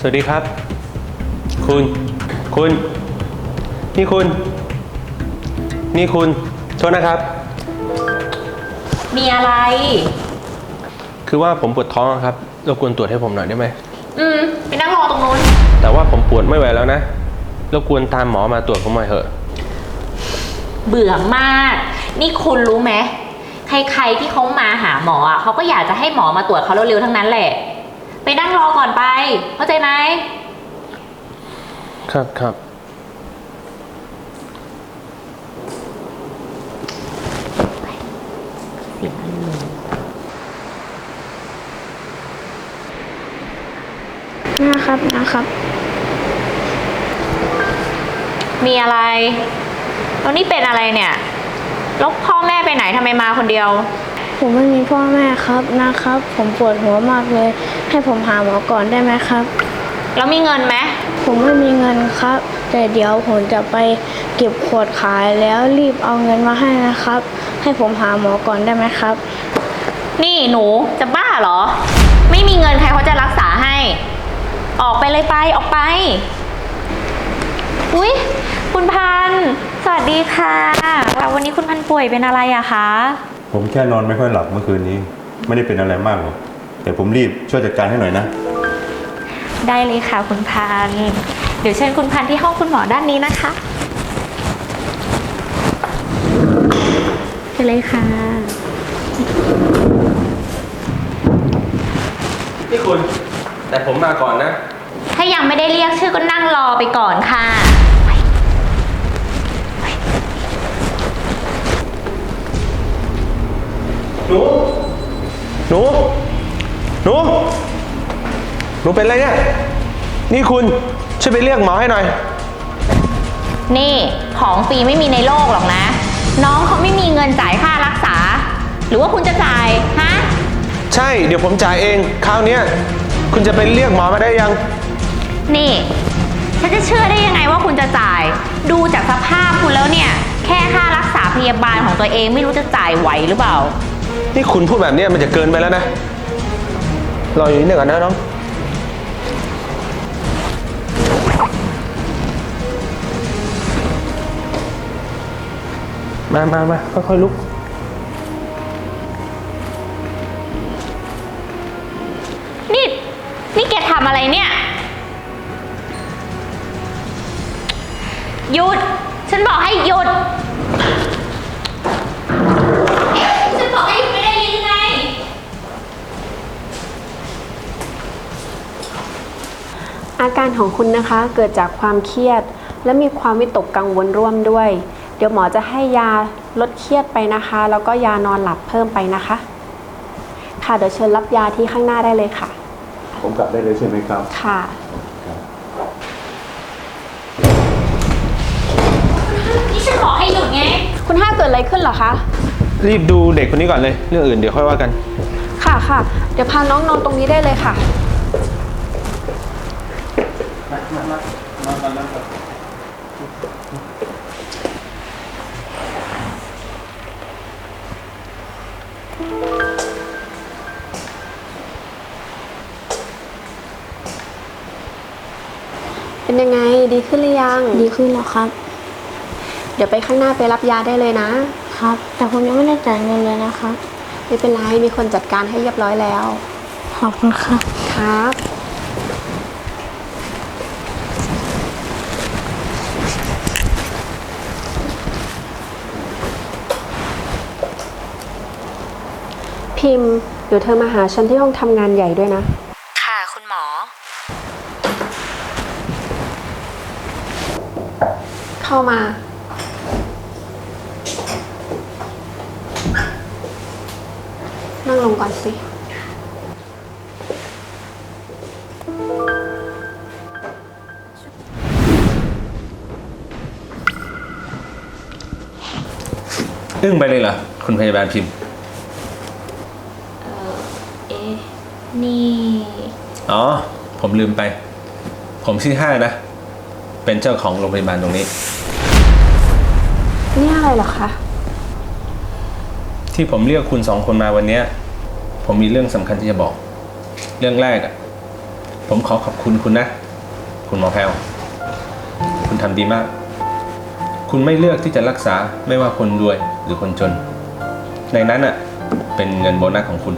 สวัสดีครับ คุณ คุณ นี่คุณ นี่คุณ โทษนะครับ มีอะไร คือว่าผมปวดท้องอะครับรบกวนตรวจให้ผมหน่อยได้ไหม อืม ไปนั่งรอตรงนู้น แต่ว่าผมปวดไม่ไหวแล้วนะรบกวนตามหมอมาตรวจผมหน่อยเถอะ เบื่อมาก นี่คุณรู้ไหม ใครๆที่เขามาหาหมออะเขาก็อยากจะให้หมอมาตรวจเขาเร็วๆทั้งนั้นแหละ ไปนั่งรอก่อนไป เข้าใจไหม ครับครับเสียงอะไรเลยนะครับนะครับ มีอะไรแล้วนี่เป็นอะไรเนี่ยแล้วพ่อแม่ไปไหนทำไมมาคนเดียว ผมไม่มีพ่อแม่ครับนะครับ ผมปวดหัวมากเลย ให้ผมหาหมอก่อนได้ไหมครับ แล้วมีเงินไหมผมไม่มีเงินครับ แต่เดี๋ยวผมจะไปเก็บขวดขายแล้วรีบเอาเงินมาให้นะครับ ให้ผมหาหมอก่อนได้ไหมครับ นี่หนูจะบ้าเหรอ ไม่มีเงินใครเขาจะรักษาให้ ออกไปเลยไปออกไป อุ้ยคุณพันธุ์สวัสดีค่ะว่าวันนี้คุณพันธุ์ป่วยเป็นอะไรอะคะ ผมแค่นอนไม่ค่อยหลับเมื่อคืนนี้ ไม่ได้เป็นอะไรมากหรอกแต่ผมรีบช่วยจัดการให้หน่อยนะ ได้เลยค่ะคุณพันธุ์เดี๋ยวเชิญคุณพันธุ์ที่ห้องคุณหมอด้านนี้นะคะไปเลยค่ะ นี่คุณ แต่ผมมาก่อนนะ ถ้ายังไม่ได้เรียกชื่อก็นั่งรอไปก่อนค่ะ หนู หนู หนู หนูเป็นอะไรเนี่ย นี่คุณช่วยไปเรียกหมอให้หน่อย นี่ของฟรีไม่มีในโลกหรอกนะ น้องเขาไม่มีเงินจ่ายค่ารักษา หรือว่าคุณจะจ่าย ฮะ ใช่ เดี๋ยวผมจ่ายเอง คราวเนี้ยคุณจะไปเรียกหมอมาได้ยัง นี่ ฉันจะเชื่อได้ยังไงว่าคุณจะจ่าย ดูจากสภาพคุณแล้วเนี่ย แค่ค่ารักษาพยาบาลของตัวเองไม่รู้จะจ่ายไหวหรือเปล่า นี่คุณพูดแบบเนี้ยมันจะเกินไปแล้วนะ รออยู่นิดหนึ่งก่อนนะน้อง มามามาค่อยๆลุก นี่ นี่แกทำอะไรเนี่ย อาการของคุณนะคะเกิดจากความเครียด และมีความวิตกกังวลร่วมด้วย เดี๋ยวหมอจะให้ยาลดเครียดไปนะคะ แล้วก็ยานอนหลับเพิ่มไปนะคะ ค่ะเดี๋ยวเชิญรับยาที่ข้างหน้าได้เลยค่ะ ผมกลับได้เลยใช่ไหมครับ ค่ะ นี่ฉันบอกให้หยุดไง คุณห้าเกิดอะไรขึ้นเหรอคะ รีบดูเด็กคนนี้ก่อนเลย เรื่องอื่นเดี๋ยวค่อยว่ากัน ค่ะค่ะ เดี๋ยวพาน้องนอนตรงนี้ได้เลยค่ะ เป็นยังไงดีขึ้นหรือยัง ดีขึ้นแล้วครับ เดี๋ยวไปข้างหน้าไปรับยาได้เลยนะ ครับ แต่ผมยังไม่ได้จ่ายเงินเลยนะครับ ไม่เป็นไร มีคนจัดการให้เรียบร้อยแล้ว ขอบคุณครับ ครับ พิมพ์เดี๋ยวเธอมาหาฉันที่ห้องทำงานใหญ่ด้วยนะ ค่ะคุณหมอ เข้ามา นั่งลงก่อนสิ อึ้งไปเลยเหรอ คุณพยาบาลพิมพ์ เอ๊ะ นี่ อ๋อ ผมลืมไป ผมชื่อห้านะ เป็นเจ้าของโรงพยาบาลตรงนี้ นี่อะไรเหรอคะ ที่ผมเรียกคุณสองคนมาวันเนี้ย ผมมีเรื่องสำคัญที่จะบอก เรื่องแรกอะผมขอขอบคุณคุณนะ คุณหมอแพลวคุณทำดีมาก คุณไม่เลือกที่จะรักษาไม่ว่าคนรวยหรือคนจน ในนั้นอะเป็นเงินโบนัสของคุณ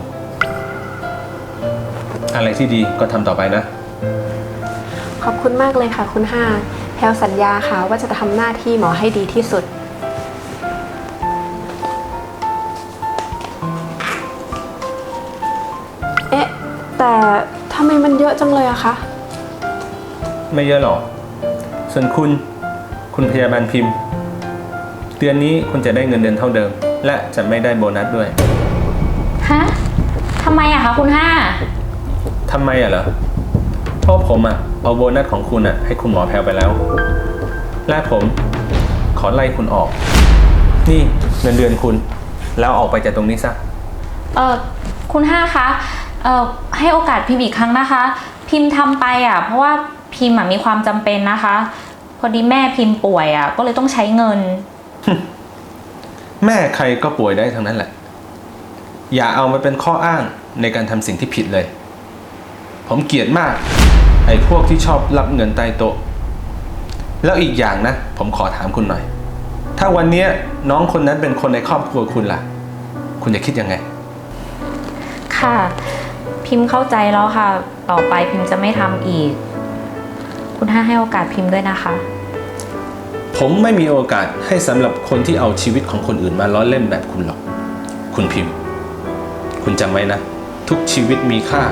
อะไรที่ดีก็ทำต่อไปนะ ขอบคุณมากเลยค่ะ คุณห้าแพลวสัญญาค่ะว่าจะทำหน้าที่หมอให้ดีที่สุด เอ๊ะ แต่ทำไมมันเยอะจังเลยอะคะ ไม่เยอะหรอก ส่วนคุณ คุณพยาบาลพิมพ์ เดือนนี้คุณจะได้เงินเดือนเท่าเดิม และจะไม่ได้โบนัสด้วย ฮะทำไมอะคะคุณห้า ทำไมอะเหรอเพราะผมอะเอาโบนัสของคุณอะให้คุณหมอแพลวไปแล้ว และผมขอไล่คุณออก นี่เงินเดือนคุณ แล้วออกไปจากตรงนี้ซะ เออคุณห้าคะเออให้โอกาสพิมพ์อีกครั้งนะคะ พิมพ์ทำไปอะ เพราะว่าพิมพ์อะมีความจำเป็นนะคะ พอดีแม่พิมพ์ป่วยอะ ก็เลยต้องใช้เงิน แม่ใครก็ป่วยได้ทั้งนั้นแหละ อย่าเอามาเป็นข้ออ้างในการทำสิ่งที่ผิดเลย ผมเกลียดมาก ไอ้พวกที่ชอบรับเงินใต้โต๊ะ แล้วอีกอย่างนะ ผมขอถามคุณหน่อย ถ้าวันเนี้ยน้องคนนั้นเป็นคนในครอบครัวคุณล่ะ คุณจะคิดยังไง ค่ะ พิมพ์เข้าใจแล้วค่ะ ต่อไปพิมพ์จะไม่ทำอีก คุณห้าให้โอกาสพิมพ์ด้วยนะคะ ผมไม่มีโอกาสให้สำหรับคนที่เอาชีวิตของคนอื่นมาล้อเล่นแบบคุณหรอก คุณพิมพ์ คุณจำไว้นะ ทุกชีวิตมีค่า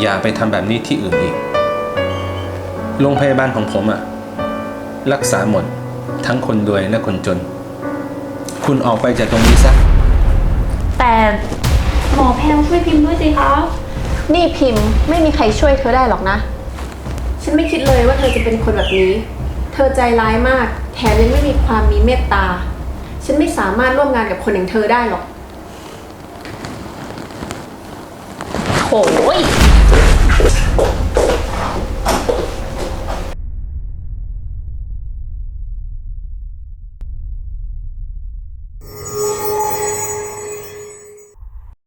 อย่าไปทำแบบนี้ที่อื่นอีก โรงพยาบาลของผมอะรักษาหมดทั้งคนรวยและคนจน คุณออกไปจากตรงนี้ซะ แต่หมอแพลวช่วยพิมพ์ด้วยสิคะ นี่พิมพ์ไม่มีใครช่วยเธอได้หรอกนะ ฉันไม่คิดเลยว่าเธอจะเป็นคนแบบนี้ เธอใจร้ายมาก แถมยังไม่มีความมีเมตตา ฉันไม่สามารถร่วมงานกับคนอย่างเธอได้หรอก โอ้ย